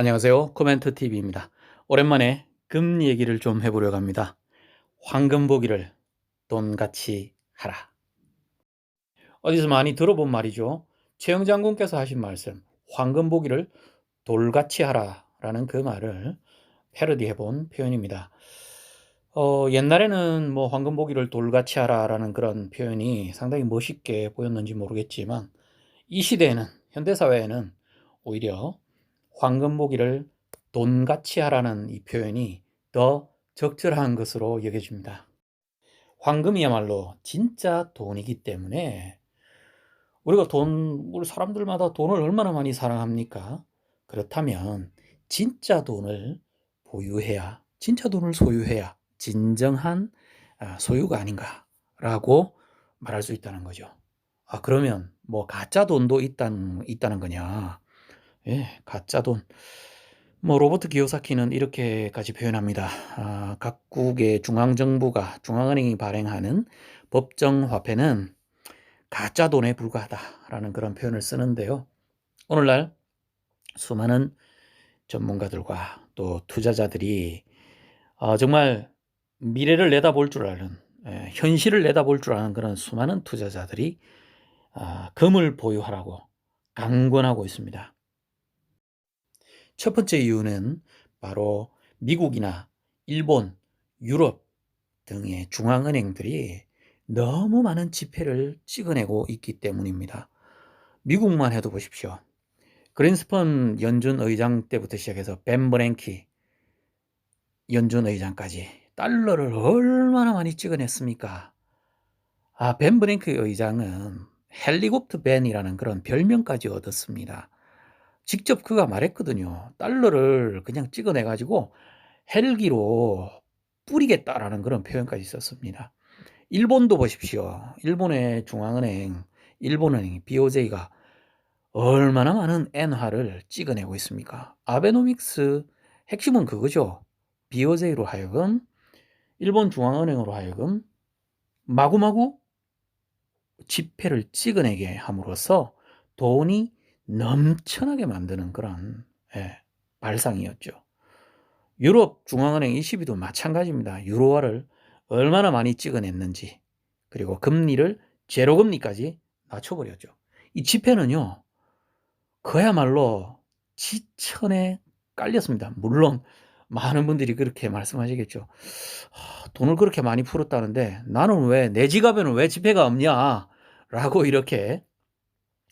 안녕하세요. 코멘트 TV입니다. 오랜만에 금 얘기를 좀 해보려고 합니다. 황금 보기를 돈같이 하라. 어디서 많이 들어본 말이죠. 최영 장군께서 하신 말씀, 황금 보기를 돌같이 하라라는 그 말을 패러디해본 표현입니다. 어, 옛날에는 뭐 황금 보기를 돌같이 하라라는 그런 표현이 상당히 멋있게 보였는지 모르겠지만 이 시대에는 현대 사회에는 오히려 황금 보기를 돈같이 하라는 이 표현이 더 적절한 것으로 여겨집니다. 황금이야말로 진짜 돈이기 때문에 우리가 돈, 우리 사람들마다 돈을 얼마나 많이 사랑합니까? 그렇다면 진짜 돈을 보유해야, 진짜 돈을 소유해야 진정한 아, 소유가 아닌가라고 말할 수 있다는 거죠. 아, 그러면 뭐 가짜 돈도 있다는, 있다는 거냐? 예, 가짜 돈. 뭐 로버트 기요사키는 이렇게까지 표현합니다. 아, 각국의 중앙 정부가 중앙은행이 발행하는 법정 화폐는 가짜 돈에 불과하다라는 그런 표현을 쓰는데요. 오늘날 수많은 전문가들과 또 투자자들이 어, 정말 미래를 내다볼 줄 아는 예, 현실을 내다볼 줄 아는 그런 수많은 투자자들이 아, 금을 보유하라고 강권하고 있습니다. 첫 번째 이유는 바로 미국이나 일본, 유럽 등의 중앙은행들이 너무 많은 지폐를 찍어내고 있기 때문입니다. 미국만 해도 보십시오. 그린스펀 연준 의장 때부터 시작해서 벤 버랭키 연준 의장까지 달러를 얼마나 많이 찍어냈습니까? 아, 벤 브랭크 의장은 헬리콥터 벤이라는 그런 별명까지 얻었습니다. 직접 그가 말했거든요. 달러를 그냥 찍어내 가지고 헬기로 뿌리겠다라는 그런 표현까지 있었습니다. 일본도 보십시오. 일본의 중앙은행, 일본은행 BOJ가 얼마나 많은 엔화를 찍어내고 있습니까? 아베노믹스 핵심은 그거죠. BOJ로 하여금 일본 중앙은행으로 하여금 마구마구 지폐를 찍어내게 함으로써 돈이 넘쳐나게 만드는 그런 예, 발상이었죠. 유럽 중앙은행 22도 마찬가지입니다. 유로화를 얼마나 많이 찍어냈는지 그리고 금리를 제로금리까지 낮춰버렸죠. 이 지폐는요. 그야말로 지천에 깔렸습니다. 물론 많은 분들이 그렇게 말씀하시겠죠. 돈을 그렇게 많이 풀었다는데 나는 왜 내 지갑에는 왜 지폐가 없냐? 라고 이렇게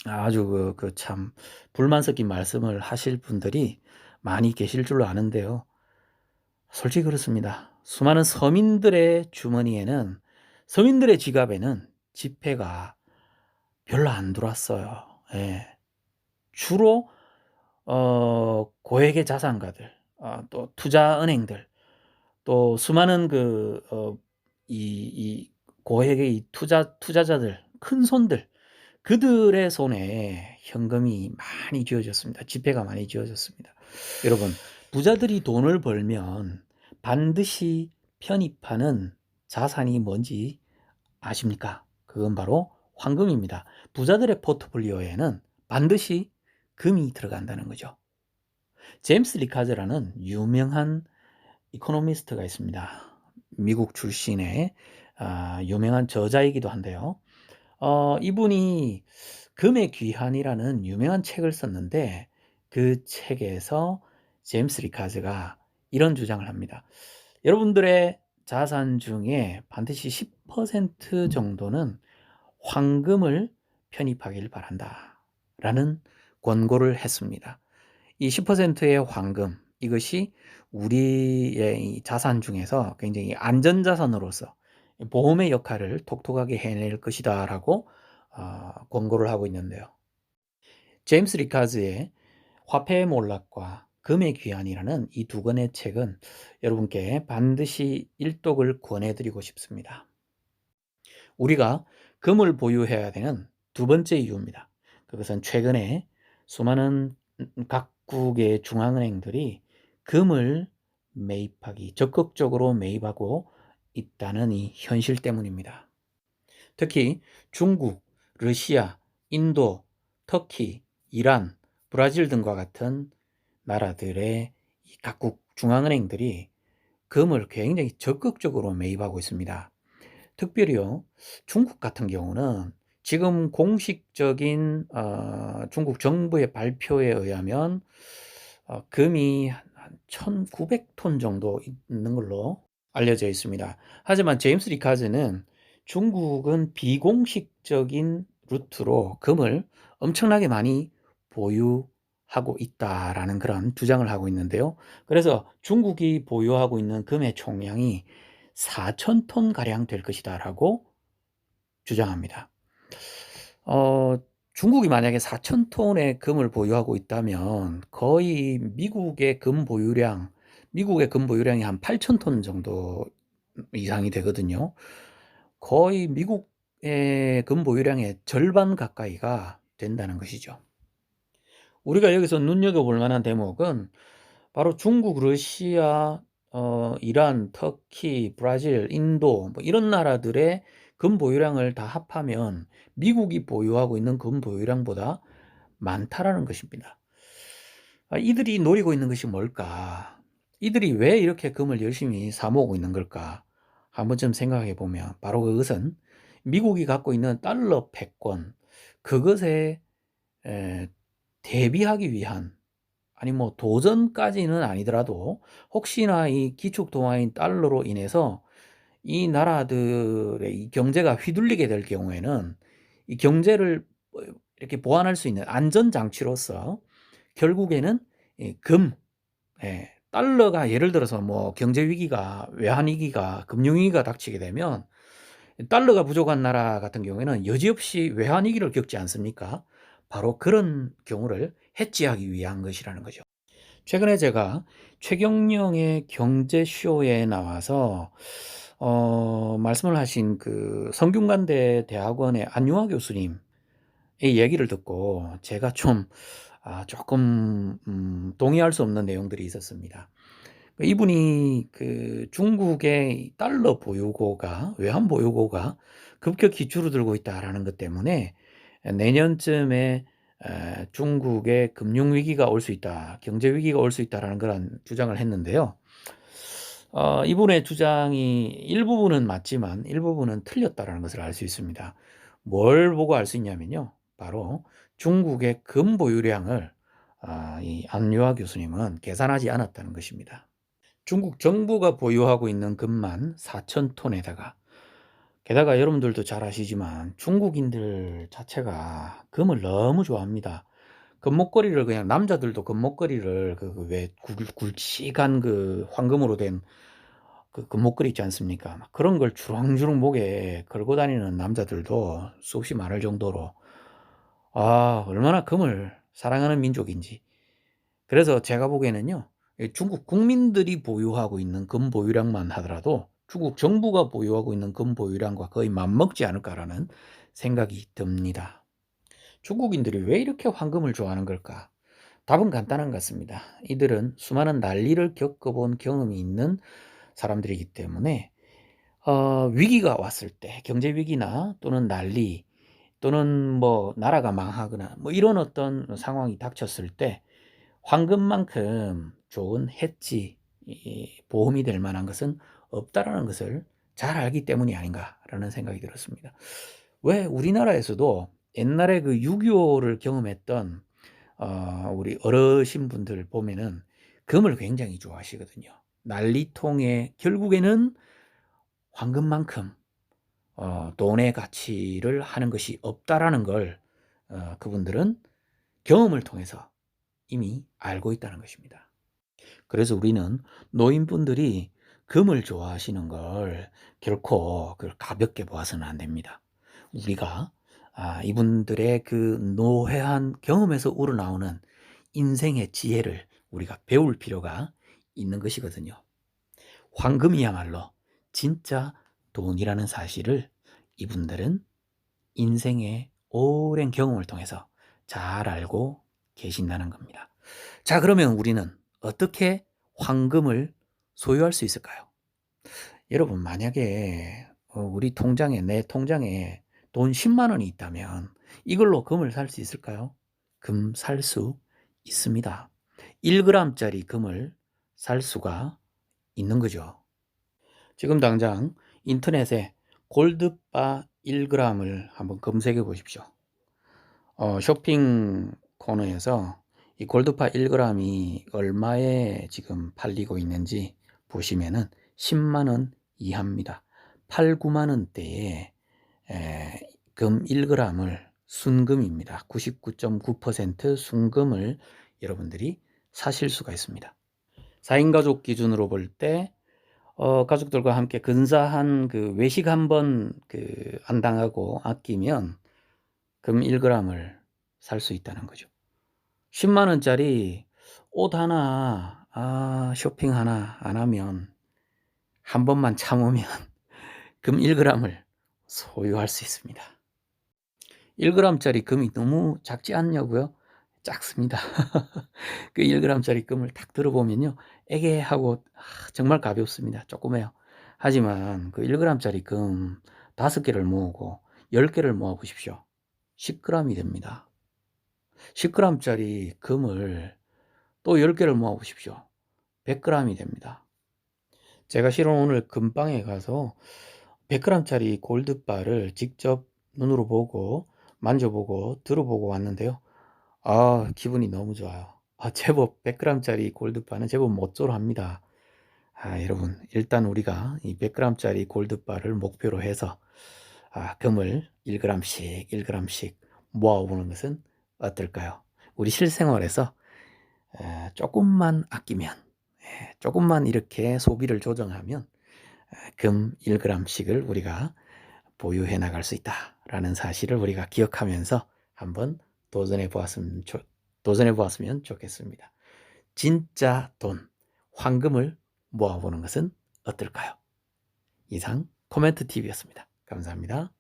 아주 그, 그 참 불만 섞인 말씀을 하실 분들이 많이 계실 줄로 아는데요. 솔직히 그렇습니다. 수많은 서민들의 주머니에는 서민들의 지갑에는 지폐가 별로 안 들어왔어요. 예. 주로 어, 고액의 자산가들, 어, 또 투자 은행들, 또 수많은 그 어, 고액의 투자 투자자들, 큰 손들 그들의 손에 현금이 많이 쥐어졌습니다. 지폐가 많이 쥐어졌습니다. 여러분, 부자들이 돈을 벌면 반드시 편입하는 자산이 뭔지 아십니까? 그건 바로 황금입니다. 부자들의 포트폴리오에는 반드시 금이 들어간다는 거죠. 제임스 리카즈라는 유명한 이코노미스트가 있습니다. 미국 출신의 아, 유명한 저자이기도 한데요. 어, 이분이 금의 귀환이라는 유명한 책을 썼는데 그 책에서 제임스 리카즈가 이런 주장을 합니다. 여러분들의 자산 중에 반드시 10% 정도는 황금을 편입하길 바란다. 라는 권고를 했습니다. 이 10%의 황금, 이것이 우리의 자산 중에서 굉장히 안전자산으로서 보험의 역할을 톡톡하게 해낼 것이다 라고 어, 권고를 하고 있는데요. 제임스 리카즈의 화폐의 몰락과 금의 귀환이라는 이 두 권의 책은 여러분께 반드시 일독을 권해드리고 싶습니다. 우리가 금을 보유해야 되는 두 번째 이유입니다. 그것은 최근에 수많은 각국의 중앙은행들이 금을 매입하기 적극적으로 매입하고 있다는 이 현실 때문입니다. 특히 중국, 러시아, 인도, 터키, 이란, 브라질 등과 같은 나라들의 이 각국 중앙은행들이 금을 굉장히 적극적으로 매입하고 있습니다. 특별히요, 중국 같은 경우는 지금 공식적인 어, 중국 정부의 발표에 의하면 어, 금이 한 1900톤 정도 있는 걸로 알려져 있습니다. 하지만 제임스 리카즈는 중국은 비공식적인 루트로 금을 엄청나게 많이 보유하고 있다라는 그런 주장을 하고 있는데요. 그래서 중국이 보유하고 있는 금의 총량이 4,000톤 가량 될 것이다라고 주장합니다. 어, 중국이 만약에 4,000톤의 금을 보유하고 있다면 거의 미국의 금 보유량, 미국의 금 보유량이 한 8,000톤 정도 이상이 되거든요. 거의 미국의 금 보유량의 절반 가까이가 된다는 것이죠. 우리가 여기서 눈여겨볼 만한 대목은 바로 중국, 러시아, 어, 이란, 터키, 브라질, 인도 뭐 이런 나라들의 금 보유량을 다 합하면 미국이 보유하고 있는 금 보유량보다 많다라는 것입니다. 아, 이들이 노리고 있는 것이 뭘까? 이들이 왜 이렇게 금을 열심히 사모으고 있는 걸까? 한 번쯤 생각해 보면 바로 그것은 미국이 갖고 있는 달러 패권 그것에 에, 대비하기 위한 아니 뭐 도전까지는 아니더라도 혹시나 이 기축 통화인 달러로 인해서 이 나라들의 이 경제가 휘둘리게 될 경우에는 이 경제를 뭐 이렇게 보완할 수 있는 안전 장치로서 결국에는 금, 예, 달러가 예를 들어서 뭐 경제 위기가 외환 위기가 금융 위기가 닥치게 되면 달러가 부족한 나라 같은 경우에는 여지없이 외환 위기를 겪지 않습니까? 바로 그런 경우를 해지하기 위한 것이라는 거죠. 최근에 제가 최경영의 경제쇼에 나와서 어, 말씀을 하신 그 성균관대 대학원의 안유아 교수님의 얘기를 듣고 제가 좀 아, 조금 음, 동의할 수 없는 내용들이 있었습니다. 이분이 그 중국의 달러 보유고가 외환 보유고가 급격히 줄어들고 있다라는 것 때문에 내년쯤에 중국의 금융 위기가 올 수 있다, 경제 위기가 올 수 있다라는 그런 주장을 했는데요. 어, 이분의 주장이 일부분은 맞지만 일부분은 틀렸다라는 것을 알 수 있습니다. 뭘 보고 알 수 있냐면요. 바로 중국의 금 보유량을 아, 이 안유아 교수님은 계산하지 않았다는 것입니다. 중국 정부가 보유하고 있는 금만 4천 톤에다가 게다가 여러분들도 잘 아시지만 중국인들 자체가 금을 너무 좋아합니다. 금목걸이를 그냥 남자들도 금목걸이를 그왜 그 굵직한 그 황금으로 된 그 금목걸이 있지 않습니까? 그런 걸 주렁주렁 목에 걸고 다니는 남자들도 수없이 많을 정도로 아 얼마나 금을 사랑하는 민족인지 그래서 제가 보기에는요 중국 국민들이 보유하고 있는 금 보유량만 하더라도 중국 정부가 보유하고 있는 금 보유량과 거의 맞먹지 않을까라는 생각이 듭니다. 중국인들이 왜 이렇게 황금을 좋아하는 걸까? 답은 간단한 것 같습니다. 이들은 수많은 난리를 겪어본 경험이 있는 사람들이기 때문에 어, 위기가 왔을 때 경제 위기나 또는 난리 또는 뭐 나라가 망하거나 뭐 이런 어떤 상황이 닥쳤을 때 황금만큼 좋은 해지 보험이 될 만한 것은 없다라는 것을 잘 알기 때문이 아닌가라는 생각이 들었습니다. 왜 우리나라에서도 옛날에 그 6.25를 경험했던 어, 우리 어르신 분들 보면은 금을 굉장히 좋아하시거든요. 난리통에 결국에는 황금만큼 어, 돈의 가치를 하는 것이 없다라는 걸 어, 그분들은 경험을 통해서 이미 알고 있다는 것입니다. 그래서 우리는 노인분들이 금을 좋아하시는 걸 결코 그걸 가볍게 보아서는 안 됩니다. 우리가 아, 이분들의 그 노회한 경험에서 우러나오는 인생의 지혜를 우리가 배울 필요가 있는 것이거든요. 황금이야말로 진짜 돈이라는 사실을 이분들은 인생의 오랜 경험을 통해서 잘 알고 계신다는 겁니다. 자, 그러면 우리는 어떻게 황금을 소유할 수 있을까요? 여러분, 만약에 어, 우리 통장에, 내 통장에 돈 10만 원이 있다면 이걸로 금을 살 수 있을까요? 금 살 수 있습니다. 1g짜리 금을 살 수가 있는 거죠. 지금 당장 인터넷에 골드바 1g을 한번 검색해 보십시오. 어, 쇼핑 코너에서 이 골드바 1g이 얼마에 지금 팔리고 있는지 보시면은 10만원 이하입니다. 8, 9만 원대에 에, 금 1g을 순금입니다. 99.9% 순금을 여러분들이 사실 수가 있습니다. 4인 가족 기준으로 볼 때 어, 가족들과 함께 근사한 그 외식 한번 그 안 당하고 아끼면 금 1g을 살 수 있다는 거죠. 10만 원짜리 옷 하나 아, 쇼핑 하나 안 하면 한 번만 참으면 금 1g을 소유할 수 있습니다. 1g짜리 금이 너무 작지 않냐고요? 작습니다. 그 1g짜리 금을 딱 들어보면요. 에게 하고 아, 정말 가볍습니다. 조그매요. 하지만 그 1g짜리 금 5개를 모으고 10개를 모아 보십시오. 10g이 됩니다. 10g짜리 금을 또 10개를 모아 보십시오. 100g이 됩니다. 제가 실은 오늘 금방에 가서 100g짜리 골드바를 직접 눈으로 보고 만져보고 들어보고 왔는데요. 아, 기분이 너무 좋아요. 아, 제법 100g짜리 골드바는 제법 멋조합니다. 아, 여러분, 일단 우리가 이 100g짜리 골드바를 목표로 해서 아, 금을 1g씩, 1g씩 모아보는 것은 어떨까요? 우리 실생활에서 에, 조금만 아끼면, 에, 조금만 이렇게 소비를 조정하면 에, 금 1g씩을 우리가 보유해 나갈 수 있다라는 사실을 우리가 기억하면서 한번 도전해 보았으면, 도전해 보았으면 좋겠습니다. 진짜 돈, 황금을 모아보는 것은 어떨까요? 이상 코멘트 TV였습니다. 감사합니다.